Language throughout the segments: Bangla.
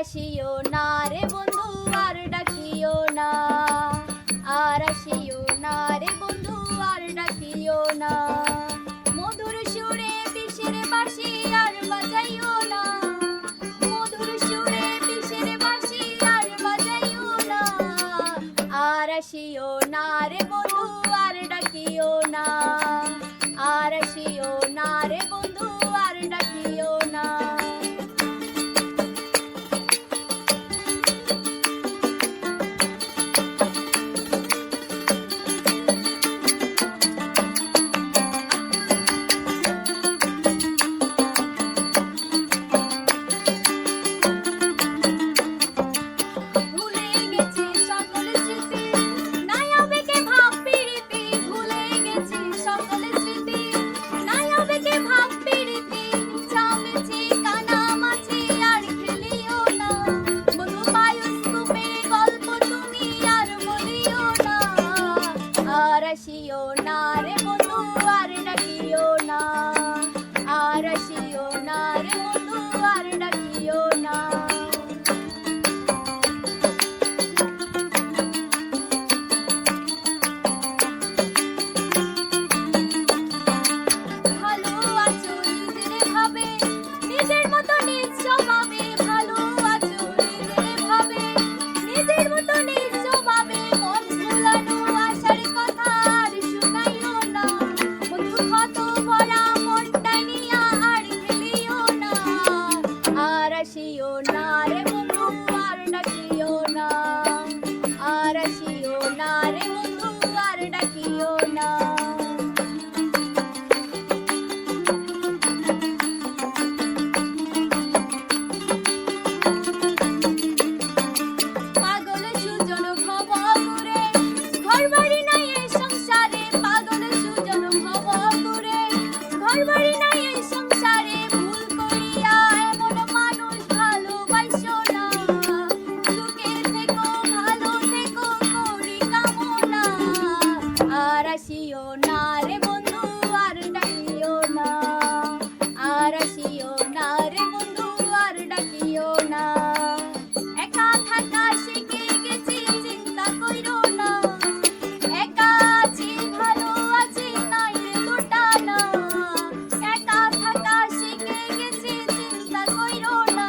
আরশিও না রে বন্ধু, আর ডাকিও না। আরশিও আসিও না রে বন্ধু, আর ডাকিও না। your nari আসিও না রে বন্ধু, আর ডাকিও না। আর আসিও না রে বন্ধু, আর ডাকিও না। একা থাকা শিখে গেছি, চিন্তা কইরো না। একা আছি, ভালো আছি, নাই দুটা না। একা থাকা শিখে গেছি, চিন্তা কইরো না।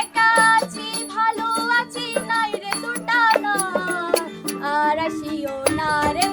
একা আছি, ভালো আছি, নাই রে দুটা না। আর আসিও না রে